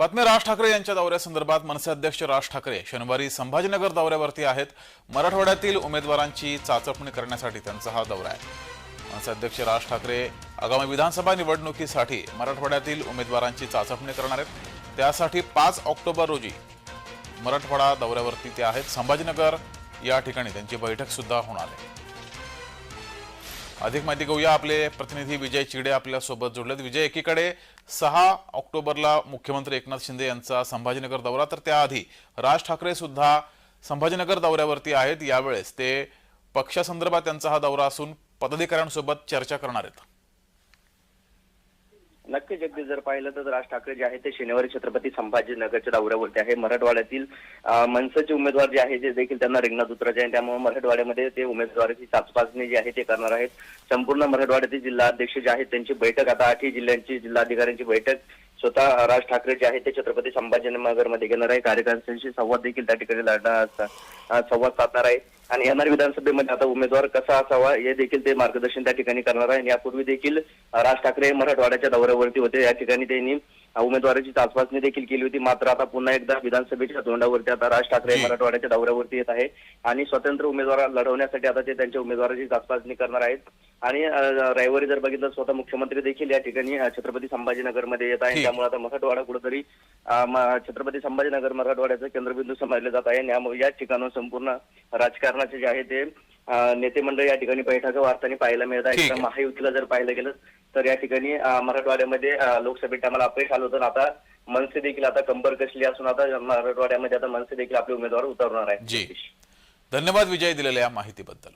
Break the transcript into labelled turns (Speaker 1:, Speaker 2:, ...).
Speaker 1: बातमी राज ठाकरे यांच्या दौऱ्यासंदर्भात मनसे अध्यक्ष राज ठाकरे शनिवारी संभाजीनगर दौऱ्यावरती आहेत. मराठवाड्यातील उमेदवारांची चाचपणी करण्यासाठी त्यांचा हा दौरा आहे. मनसे अध्यक्ष राज ठाकरे आगामी विधानसभा निवडणुकीसाठी मराठवाड्यातील उमेदवारांची चाचपणी करणार आहेत. त्यासाठी पाच ऑक्टोबर रोजी मराठवाडा दौऱ्यावरती ते आहेत. संभाजीनगर या ठिकाणी त्यांची बैठक सुद्धा होणार आहे. अधिक माहिती घेऊया. आपले प्रतिनिधी विजय चिडे आपल्यासोबत जोडलेत. विजय एकीकडे सहा ऑक्टोबरला मुख्यमंत्री एकनाथ शिंदे यांचा संभाजीनगर दौरा. तर त्याआधी राज ठाकरे सुद्धा संभाजीनगर दौऱ्यावरती आहेत. यावेळेस ते पक्षासंदर्भात त्यांचा हा दौरा असून पदाधिकाऱ्यांसोबत चर्चा करणार आहेत.
Speaker 2: नक्कीच अगदी जर पाहिलं तर राज ठाकरे जे आहे ते शनिवारी छत्रपती संभाजीनगरच्या दौऱ्यावरती आहे. मराठवाड्यातील मनसेचे उमेदवार जे आहे ते देखील त्यांना रिंगणात उतरायचे आहे त्यामुळे मराठवाड्यामध्ये ते उमेदवाराची चाचपासणी जी आहे ते करणार आहेत. संपूर्ण मराठवाड्यातील जिल्हा अध्यक्ष जे आहेत त्यांची बैठक आता आठही जिल्ह्यांची जिल्हाधिकाऱ्यांची बैठक स्वतः राज ठाकरे जे आहे ते छत्रपती संभाजीनगरमध्ये घेणार आहे. कार्यकर्त्यांशी संवाद देखील त्या ठिकाणी लढणार संवाद साधणार आहे. आणि येणार विधानसभेमध्ये आता उमेदवार कसा असावा हे देखील ते मार्गदर्शन त्या ठिकाणी करणार आहे. आणि यापूर्वी देखील राज ठाकरे हे मराठवाड्याच्या दौऱ्यावरती होते. या ठिकाणी त्यांनी उमेदवाराची चाचपणी देखील केली होती. मात्र आता पुन्हा एकदा विधानसभेच्या तोंडावरती आता राज ठाकरे मराठवाड्याच्या दौऱ्यावरती येत आहे. आणि स्वतंत्र उमेदवार लढवण्यासाठी आता ते त्यांच्या उमेदवाराची चाचपणी करणार आहेत. आणि रविवारी जर बघितलं स्वतः मुख्यमंत्री देखील या ठिकाणी छत्रपती संभाजीनगरमध्ये येत आहे. त्यामुळे आता मराठवाडा कुठेतरी छत्रपती संभाजीनगर मराठवाड्याचं केंद्रबिंदू समजले जात आहे. आणि या ठिकाणाहून संपूर्ण राजकारणाचे जे आहे ते नेते मंडळ या ठिकाणी बैठका वार्तानी पाहायला मिळत आहे. महायुतीला जर पाहिलं गेलं तर या ठिकाणी मराठवाड्यामध्ये लोकसभेत आम्हाला अपयश आलं होतं. आता मनसे देखील आता कंबर कसली असून आता मराठवाड्यामध्ये आता मनसे देखील आपले उमेदवार उतरवणार आहे
Speaker 1: जी. धन्यवाद विजय दिलेल्या या माहितीबद्दल.